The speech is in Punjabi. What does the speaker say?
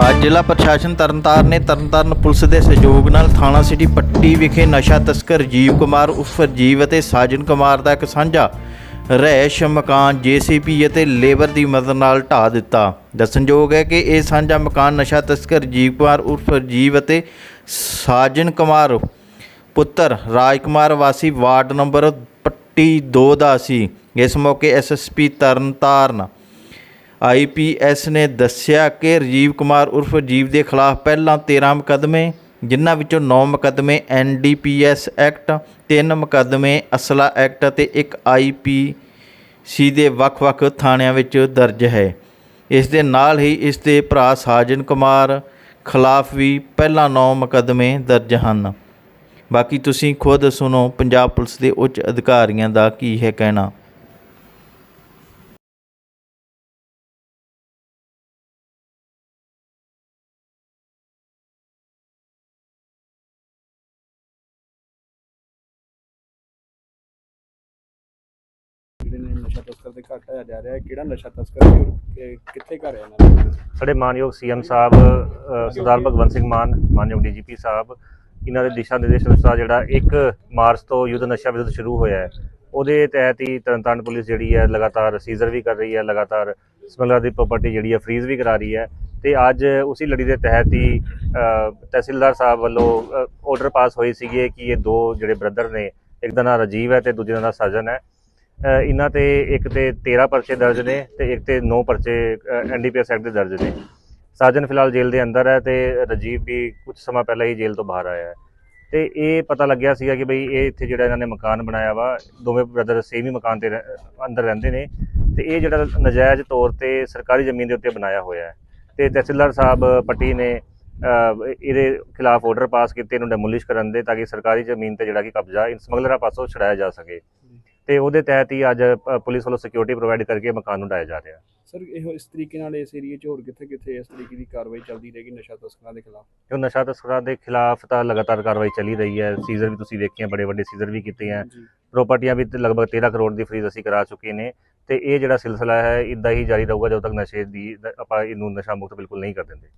ਅੱਜ ਜ਼ਿਲ੍ਹਾ ਪ੍ਰਸ਼ਾਸਨ ਤਰਨਤਾਰਨ ਨੇ ਤਰਨਤਾਰਨ ਪੁਲਿਸ ਦੇ ਸਹਿਯੋਗ ਨਾਲ ਥਾਣਾ ਸਿਟੀ ਪੱਟੀ ਵਿਖੇ ਨਸ਼ਾ ਤਸਕਰ ਜੀਵ ਕੁਮਾਰ ਉਰਫ ਜੀਵ ਅਤੇ ਸਾਜਨ ਕੁਮਾਰ ਦਾ ਇੱਕ ਸਾਂਝਾ ਰਹਿਸ਼ ਮਕਾਨ ਜੀਸੀਪੀ ਅਤੇ ਲੇਬਰ ਦੀ ਮਦਦ ਨਾਲ ਢਾਹ ਦਿੱਤਾ। ਦੱਸਣਯੋਗ ਹੈ ਕਿ ਇਹ ਸਾਂਝਾ ਮਕਾਨ ਨਸ਼ਾ ਤਸਕਰ ਜੀਵ ਕੁਮਾਰ ਉਰਫ ਜੀਵ ਅਤੇ ਸਾਜਨ ਕੁਮਾਰ ਪੁੱਤਰ ਰਾਜਕੁਮਾਰ ਵਾਸੀ ਵਾਰਡ ਨੰਬਰ ਪੱਟੀ 2 ਦਾ ਸੀ। ਇਸ ਮੌਕੇ ਐਸਐਸਪੀ ਤਰਨਤਾਰਨ ਆਈਪੀਐਸ ਨੇ ਦੱਸਿਆ ਕਿ ਰਜੀਵ ਕੁਮਾਰ ਉਰਫ ਜੀਵ ਦੇ ਖਿਲਾਫ ਪਹਿਲਾਂ 13 ਮੁਕੱਦਮੇ, ਜਿਨ੍ਹਾਂ ਵਿੱਚੋਂ 9 ਮੁਕੱਦਮੇ ਐਨਡੀਪੀਐਸ ਐਕਟ 3 ਮੁਕੱਦਮੇ ਅਸਲਾ ਐਕਟ ਅਤੇ ਇੱਕ ਆਈਪੀਸੀ ਦੇ ਵੱਖ-ਵੱਖ ਥਾਣਿਆਂ ਵਿੱਚ ਦਰਜ ਹੈ। ਇਸ ਦੇ ਨਾਲ ਹੀ ਇਸ ਦੇ ਭਰਾ ਸਾਜਨ ਕੁਮਾਰ ਖਿਲਾਫ ਵੀ ਪਹਿਲਾਂ 9 ਮੁਕੱਦਮੇ ਦਰਜ ਹਨ। ਬਾਕੀ ਤੁਸੀਂ ਖੁਦ ਸੁਣੋ ਪੰਜਾਬ ਪੁਲਿਸ ਦੇ ਉੱਚ ਅਧਿਕਾਰੀਆਂ ਦਾ ਕੀ ਹੈ ਕਹਿਣਾ। ਨਸ਼ਾ ਤਸਕਰ ਦੇ ਘੱਟ ਹੋਇਆ ਜਾ ਰਿਹਾ ਹੈ। ਕਿਹੜਾ ਨਸ਼ਾ ਤਸਕਰ ਹੈ ਔਰ ਕਿ- ਕਿੱਥੇ ਘਰ ਹੈ ਇਹਨਾਂ ਦਾ? ਸਾਡੇ ਮਾਨਯੋਗ ਸੀਐਮ ਸਾਹਿਬ ਅ, ਸਰਦਾਰ ਭਗਵੰਤ ਸਿੰਘ ਮਾਨ ਮਾਨਯੋਗ ਡੀਜੀਪੀ ਸਾਹਿਬ ਇਹਨਾਂ ਦੇ ਦਿਸ਼ਾ ਨਿਰਦੇਸ਼ ਅਨੁਸਾਰ ਜਿਹੜਾ 1 ਮਾਰਚ ਤੋਂ ਯੁੱਧ ਨਸ਼ਾ ਵਿਰੁੱਧ ਸ਼ੁਰੂ ਹੋਇਆ ਹੈ। ਉਹਦੇ ਤਹਿਤ ਹੀ ਤਰਨਤਾਰਨ ਪੁਲਿਸ ਜਿਹੜੀ ਹੈ ਲਗਾਤਾਰ ਸੀਜ਼ਰ ਵੀ ਕਰ ਰਹੀ ਹੈ ਲਗਾਤਾਰ ਸਮਗਲਰ ਦੀ ਪ੍ਰਾਪਰਟੀ ਜਿਹੜੀ ਹੈ ਫਰੀਜ਼ ਵੀ ਕਰਾ ਰਹੀ ਹੈ ਤੇ ਅੱਜ ਉਸੇ ਲੜੀ ਦੇ ਤਹਿਤ ਹੀ ਅ, ਤਹਿਸੀਲਦਾਰ ਸਾਹਿਬ ਵੱਲੋਂ ਆਰਡਰ ਪਾਸ ਹੋਏ ਸੀਗੇ ਕਿ ਇਹ ਦੋ ਜਿਹੜੇ ਬ੍ਰਦਰ ਨੇ ਇੱਕ ਦਾ ਨਾਮ ਰਾਜੀਵ ਹੈ ਤੇ ਦੂਜੇ ਦਾ ਨਾਮ ਸਾਜਨ ਹੈ। ਇਹਨਾਂ ਤੇ ਇੱਕ ਤੇ 13 ਪਰਚੇ ਦਰਜ ਨੇ ਤੇ ਇੱਕ ਤੇ 9 ਪਰਚੇ ਐਨਡੀਪੀਐਸ ਐਕਟ ਦੇ ਦਰਜ ਨੇ। ਸਾਜਨ ਫਿਲਹਾਲ ਜੇਲ੍ਹ ਦੇ ਅੰਦਰ ਹੈ ਤੇ ਰਾਜੀਵ ਵੀ ਕੁਝ ਸਮਾਂ ਪਹਿਲਾਂ ਹੀ ਜੇਲ੍ਹ ਤੋਂ ਬਾਹਰ ਆਇਆ ਹੈ। ਤੇ ਇਹ ਪਤਾ ਲੱਗਿਆ ਸੀਗਾ ਕਿ ਬਈ ਇਹ ਇੱਥੇ ਜਿਹੜਾ ਇਹਨਾਂ ਨੇ ਮਕਾਨ ਬਣਾਇਆ ਵਾ, ਦੋਵੇਂ ਬ੍ਰਦਰ ਸੇਮ ਹੀ ਮਕਾਨ ਤੇ ਰਹਿ- ਅੰਦਰ ਰਹਿੰਦੇ ਨੇ ਤੇ ਇਹ ਜਿਹੜਾ ਨਜਾਇਜ਼ ਤੌਰ ਤੇ ਸਰਕਾਰੀ ਜ਼ਮੀਨ ਦੇ ਉੱਤੇ ਬਣਾਇਆ ਹੋਇਆ ਹੈ। ਤੇ ਤਹਿਸੀਲਦਾਰ ਸਾਹਿਬ ਪੱਟੀ ਨੇ ਇਹਦੇ ਖਿਲਾਫ ਆਰਡਰ ਪਾਸ ਕੀਤੇ, ਇਹਨੂੰ ਡੈਮੋਲਿਸ਼ ਕਰਨ ਦੇ ਤਾਂ ਕਿ ਸਰਕਾਰੀ ਜ਼ਮੀਨ ਤੇ ਜਿਹੜਾ ਕਿ ਕਬਜ਼ਾ ਇਨ ਸਮਗਲਰਾਂ ਪਾਸੋਂ ਛੁਡਾਇਆ ਜਾ ਸਕੇ। ਤੇ ਉਹਦੇ ਤਹਿਤ ਹੀ ਅੱਜ ਅ, ਪੁਲਿਸ ਵੱਲੋਂ ਸਿਕਿਉਰਿਟੀ ਪ੍ਰੋਵਾਈਡ ਕਰਕੇ ਮਕਾਨ ਨੂੰ ਢਾਇਆ ਜਾ ਰਿਹਾ। ਸਰ ਇਹ ਇਸ ਤਰੀਕੇ ਨਾਲ ਇਸ ਏਰੀਏ 'ਚ ਹੋਰ ਕਿੱਥੇ ਕਿੱਥੇ ਇਸ ਤਰੀਕੇ ਦੀ ਕਾਰਵਾਈ ਚੱਲਦੀ ਰਹੇਗੀ ਨਸ਼ਾ ਤਸਕਰਾਂ ਦੇ ਖਿਲਾਫ? ਜੋ ਨਸ਼ਾ ਤਸਕਰਾਂ ਦੇ ਖਿਲਾਫ ਤਾਂ ਲਗਾਤਾਰ ਕਾਰਵਾਈ ਚੱਲੀ ਰਹੀ ਹੈ। ਸੀਜ਼ਰ ਵੀ ਤੁਸੀਂ ਦੇਖੀਆਂ ਬੜੇ ਵੱਡੇ ਸੀਜ਼ਰ ਵੀ ਕੀਤੇ ਹੈ ਜੀ। ਪ੍ਰਾਪਰਟੀਆਂ ਵੀ ਤੇ ਲਗਭਗ 13 ਕਰੋੜ ਦੀ ਫਰੀਜ਼ ਅਸੀਂ ਕਰਾ ਚੁੱਕੇ ਨੇ। ਤੇ ਇਹ ਜਿਹੜਾ ਸਿਲਸਿਲਾ ਹੈ ਇਦਾਂ ਹੀ ਜਾਰੀ ਰਹੂਗਾ ਜਦੋਂ ਤੱਕ ਨਸ਼ੇ ਦੀ ਆਪਾਂ ਇਹਨੂੰ ਨਸ਼ਾ ਮੁਕਤ ਬਿਲਕੁਲ ਨਹੀਂ ਕਰ ਦਿੰਦੇ।